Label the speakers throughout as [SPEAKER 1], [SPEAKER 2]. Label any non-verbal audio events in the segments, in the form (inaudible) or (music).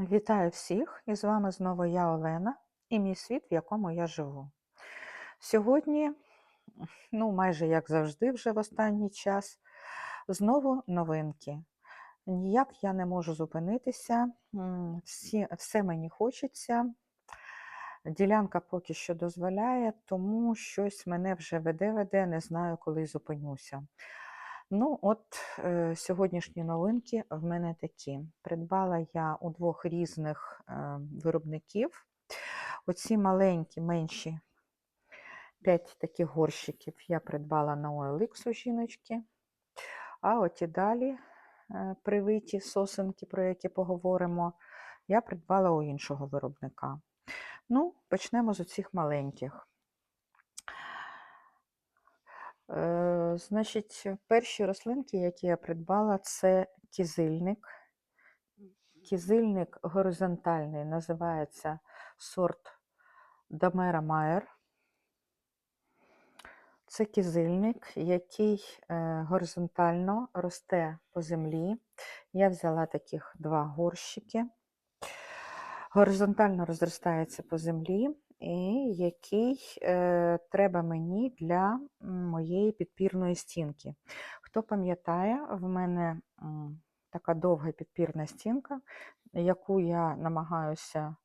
[SPEAKER 1] Вітаю всіх! І з вами знову я Олена і мій світ, в якому я живу. Сьогодні, ну майже як завжди, вже в останній час, знову новинки. Ніяк я не можу зупинитися, всі, все мені хочеться. Ділянка поки що дозволяє, тому щось мене вже веде-веде, не знаю, коли зупинюся. Ну, от е, сьогоднішні новинки в мене такі. Придбала я у двох різних е, виробників. Оці маленькі, менші 5 таких горщиків я придбала на OLX у жіночки. А от і далі е, привиті сосенки, про які поговоримо, я придбала у іншого виробника. Ну, почнемо з оцих маленьких. Е, Значить, перші рослинки, які я придбала, це кізильник. Кізильник горизонтальний, називається сорт Дамера Майер. Це кізильник, який е, горизонтально росте по землі. Я взяла таких два горщики. Горизонтально розростається по землі, і який е, треба мені для моєї підпірної стінки. Хто пам'ятає, в мене така довга підпірна стінка, яку я намагаюся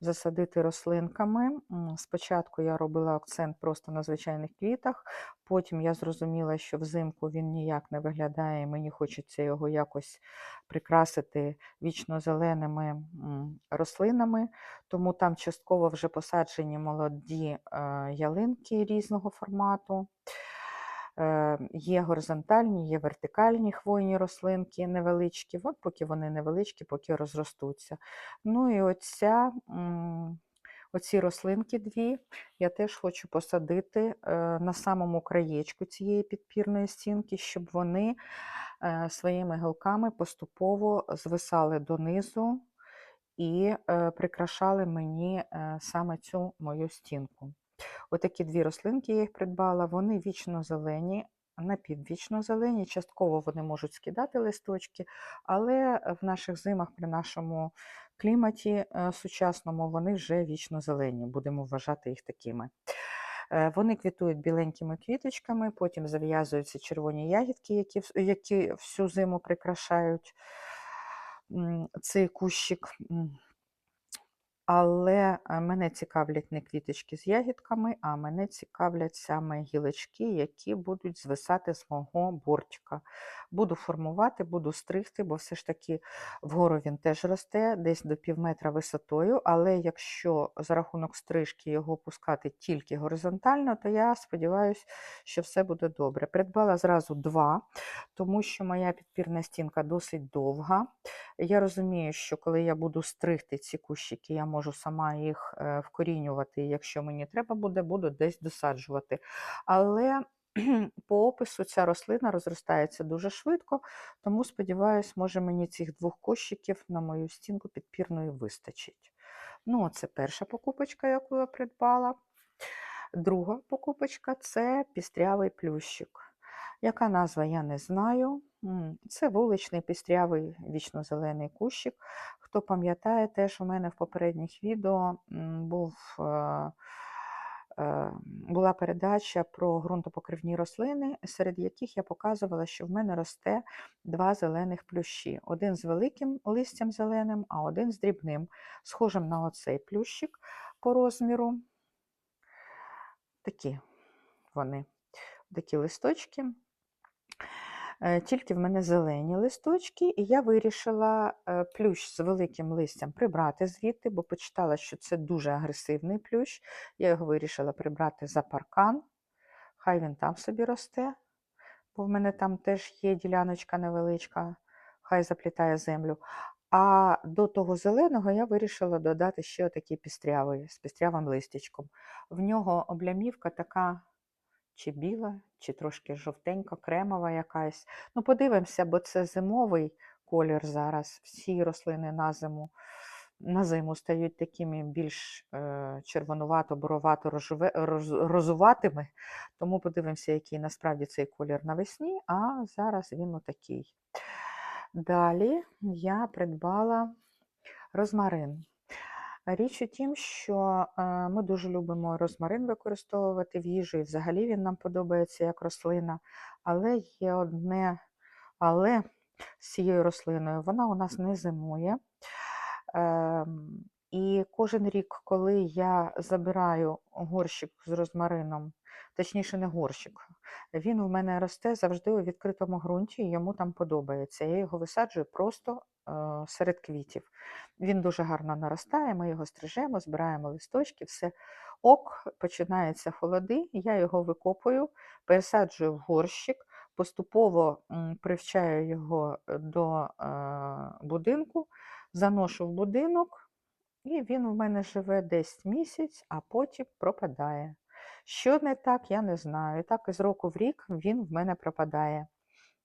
[SPEAKER 1] засадити рослинками. Спочатку я робила акцент просто на звичайних квітах, потім я зрозуміла, що взимку він ніяк не виглядає, і мені хочеться його якось прикрасити вічно-зеленими рослинами, тому там частково вже посаджені молоді е, ялинки різного формату. Е, Є горизонтальні, є вертикальні хвойні рослинки невеличкі. От поки вони невеличкі, поки розростуться. Ну і оця, оці рослинки дві я теж хочу посадити е, на самому краєчку цієї підпірної стінки, щоб вони е, своїми гілками поступово звисали донизу і прикрашали мені саме цю мою стінку. Отакі дві рослинки я їх придбала, вони вічно зелені, напіввічно зелені, частково вони можуть скидати листочки, але в наших зимах при нашому кліматі е, сучасному вони вже вічно зелені, будемо вважати їх такими. Е, Вони квітують біленькими квіточками, потім зав'язуються червоні ягідки, які, які всю зиму прикрашають цей кущик. Але е, мене цікавлять не квіточки з ягідками, а мене цікавлять саме гілочки, які будуть звисати з мого бортика. Буду формувати, буду стригти, бо все ж таки вгору він теж росте, десь до пів метра висотою. Але якщо за рахунок стрижки його пускати тільки горизонтально, то я сподіваюся, що все буде добре. Придбала зразу два, тому що моя підпірна стінка досить довга. Я розумію, що коли я буду стригти ці кущики, я можу сама їх е, вкорінювати. Якщо мені треба буде, буду десь досаджувати. Але (clears throat) по опису ця рослина розростається дуже швидко, тому сподіваюся, може мені цих двох кущиків на мою стінку підпірної вистачить. Ну, це перша покупочка, яку я придбала. Друга покупочка це пістрявий плющик. Яка назва, я не знаю. Це вуличний пістрявий вічно-зелений кущик. Хто пам'ятає, теж у мене в попередніх відео був, е, е, була передача про ґрунтопокривні рослини, серед яких я показувала, що в мене росте два зелених плющі. Один з великим листям зеленим, а один з дрібним, схожим на оцей плющик по розміру. Такі вони, такі листочки. Е, Тільки в мене зелені листочки, і я вирішила е, плющ з великим листям прибрати звідти, бо почитала, що це дуже агресивний плющ. Я його вирішила прибрати за паркан. Хай він там собі росте, бо в мене там теж є діляночка невеличка, хай заплітає землю. А до того зеленого я вирішила додати ще отакий пістрявий з пістрявим листячком. В нього облямівка така чи біла, чи трошки жовтенька, кремова якась. Ну, подивимося, бо це зимовий колір зараз. Всі рослини на зиму, на зиму стають такими більш е, червонувато-буровато розуватими. Тому подивимося, який насправді цей колір навесні, а зараз він отакий. Далі я придбала Розмарин. Річ у тім, що е, ми дуже любимо розмарин використовувати в їжу, і взагалі він нам подобається як рослина. Але є одне але з цією рослиною вона у нас не зимує. Ем, І кожен рік, коли я забираю горщик з розмарином, точніше, не горщик, він у мене росте завжди у відкритому ґрунті, і йому там подобається. Я його висаджую просто серед квітів. Він дуже гарно наростає, ми його стрижемо, збираємо листочки, все ок, починаються холоди, я його викопую, пересаджую в горщик, поступово привчаю його до е, будинку, заношу в будинок, і він в мене живе десь місяць, а потім пропадає. Що не так, я не знаю. Так із року в рік він в мене пропадає.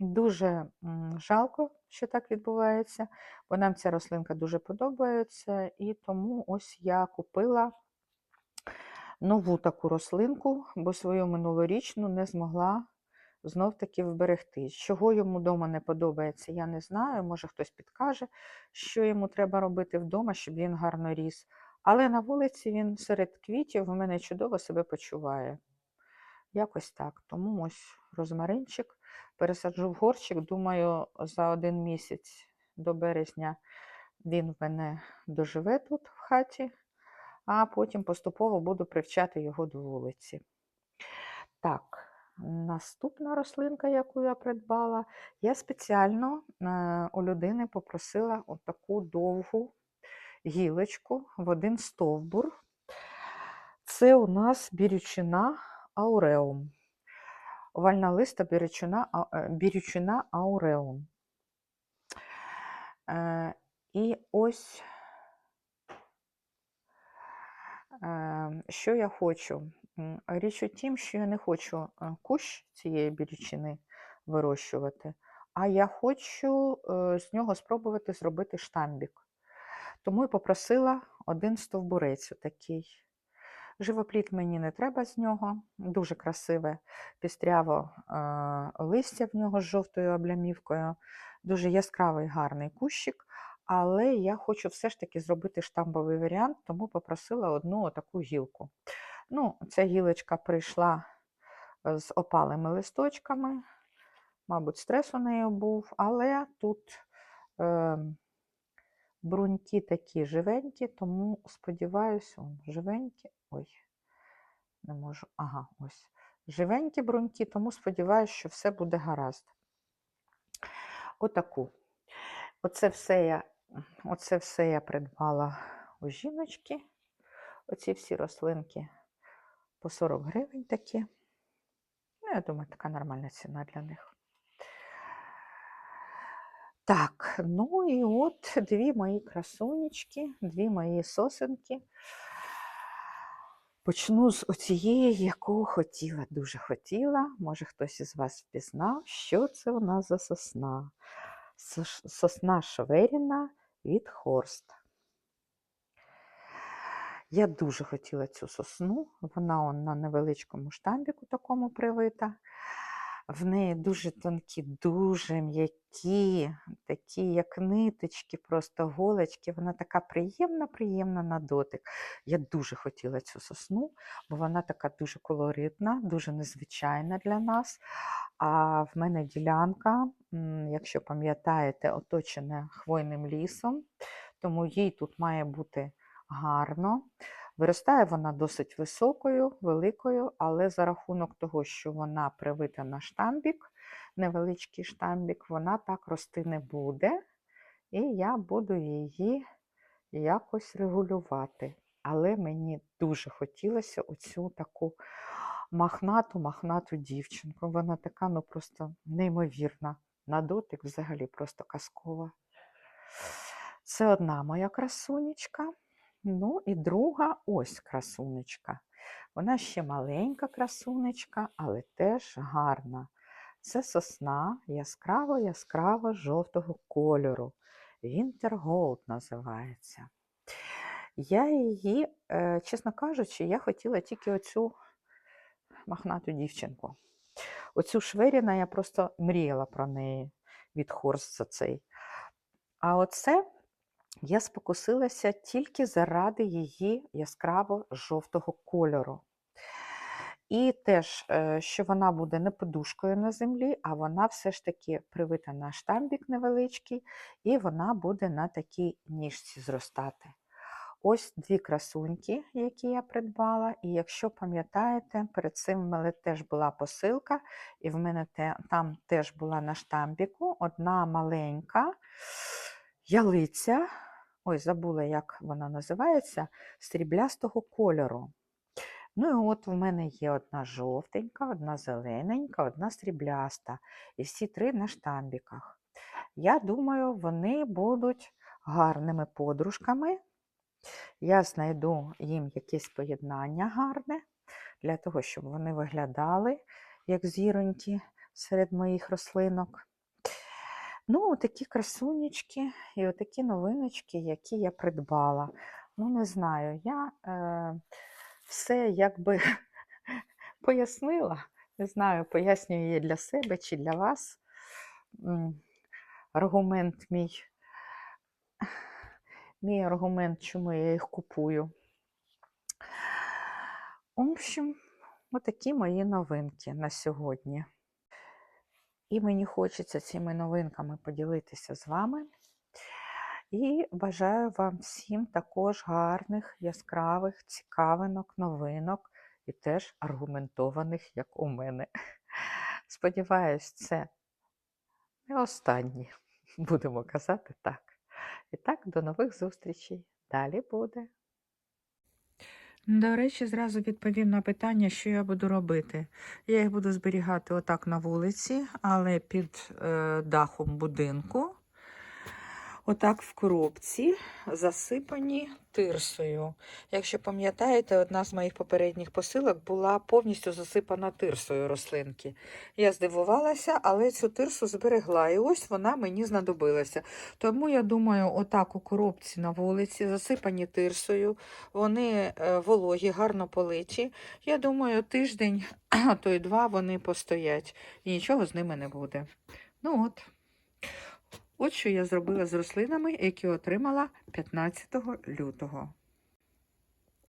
[SPEAKER 1] Дуже жалко, що так відбувається, бо нам ця рослинка дуже подобається, і тому ось я купила нову таку рослинку, бо свою минулорічну не змогла знов таки вберегти. Чого йому вдома не подобається, я не знаю. Може хтось підкаже, що йому треба робити вдома, щоб він гарно ріс. Але на вулиці він серед квітів у мене чудово себе почуває. Якось так. Тому ось розмаринчик пересаджу в горщик. Думаю, за один місяць до березня він в мене доживе тут в хаті, а потім поступово буду привчати його до вулиці. Так, наступна рослинка, яку я придбала, я спеціально е, у людини попросила отаку довгу гілочку в один стовбур. Це у нас бірючина ауреум. Овальна листа бірючина, е, бірючина ауреум. І ось е, що я хочу. Річ у тім, що я не хочу кущ цієї бірючини вирощувати, а я хочу з нього спробувати зробити штамбік. Тому і попросила один стовбурець такий. Живопліт мені не треба з нього, дуже красиве пістряво е, листя в нього з жовтою облямівкою, дуже яскравий гарний кущик. Але я хочу все ж таки зробити штамбовий варіант, тому попросила одну таку гілку. Ну, Ця гілочка прийшла е, з опалими листочками, мабуть, стрес у неї був, але тут е, бруньки такі живенькі, тому сподіваюся, он, живенькі. Ой, не можу. Ага, ось. Живенькі бруньки, тому сподіваюся, що все буде гаразд. Отаку. Оце все я, оце все я придбала у жіночки. Оці всі рослинки по 40 гривень такі. Ну, я думаю, така нормальна ціна для них. Так, ну і от дві мої красунечки, дві мої сосенки. Почну з оцієї, яку хотіла, дуже хотіла. Може, хтось із вас впізнав, що це у нас за сосна. Сосна шверіна від Хорст. Я дуже хотіла цю сосну. Вона он на невеличкому штамбіку такому привита. В неї дуже тонкі, дуже м'які, такі, як ниточки, просто голочки. Вона така приємна, приємна на дотик. Я дуже хотіла цю сосну, бо вона така дуже колоритна, дуже незвичайна для нас. А в мене ділянка, якщо пам'ятаєте, оточена хвойним лісом, тому їй тут має бути гарно. Виростає вона досить високою, великою, але за рахунок того, що вона привита на штамбік, невеличкий штамбік, вона так рости не буде. І я буду її якось регулювати. Але мені дуже хотілося оцю таку махнату, махнату дівчинку. Вона така, ну просто неймовірна. На дотик взагалі просто казкова. Це одна моя красунечка. Ну і друга ось красунечка. Вона ще маленька красунечка, але теж гарна. Це сосна яскраво яскраво жовтого кольору. Gold називається. Я її, е, чесно кажучи, я хотіла тільки оцю мохнату дівчинку. Оцю шверіна я просто мріяла про неї від Хорст за цей. А оце я спокусилася тільки заради її яскраво жовтого кольору. І теж, е, що вона буде не подушкою на землі, а вона все ж таки привита на штамбік невеличкий, і вона буде на такій ніжці зростати. Ось дві красуньки, які я придбала. І якщо пам'ятаєте, перед цим в мене теж була посилка, і в мене там теж була на штамбіку одна маленька ялиця. Ой, забула, як вона називається, сріблястого кольору. Ну і от в мене є одна жовтенька, одна зелененька, одна срібляста. І всі три на штамбіках. Я думаю, вони будуть гарними подружками. Я знайду їм якесь поєднання гарне, для того, щоб вони виглядали як зіроньки серед моїх рослинок. Ну, такі красунечки і отакі новиночки, які я придбала. Ну, не знаю, я е, все якби (laughs) пояснила. Не знаю, пояснюю я для себе чи для вас. Аргумент мій. Мій аргумент, чому я їх купую. В общем, отакі мої новинки на сьогодні. І мені хочеться цими новинками поділитися з вами. І бажаю вам всім також гарних, яскравих, цікавинок, новинок і теж аргументованих, як у мене. Сподіваюсь, це не останні, будемо казати так. І так, до нових зустрічей. Далі буде. До речі, зразу відповім на питання, що я буду робити. Я їх буду зберігати отак на вулиці, але під е, дахом будинку. Отак в коробці засипані тирсою. Якщо пам'ятаєте, одна з моїх попередніх посилок була повністю засипана тирсою рослинки. Я здивувалася, але цю тирсу зберегла, і ось вона мені знадобилася. Тому я думаю, отак у коробці на вулиці, засипані тирсою, вони е, вологі, гарно политі. Я думаю, тиждень, а то й два вони постоять, і нічого з ними не буде. Ну от. От що я зробила з рослинами, які отримала 15 лютого.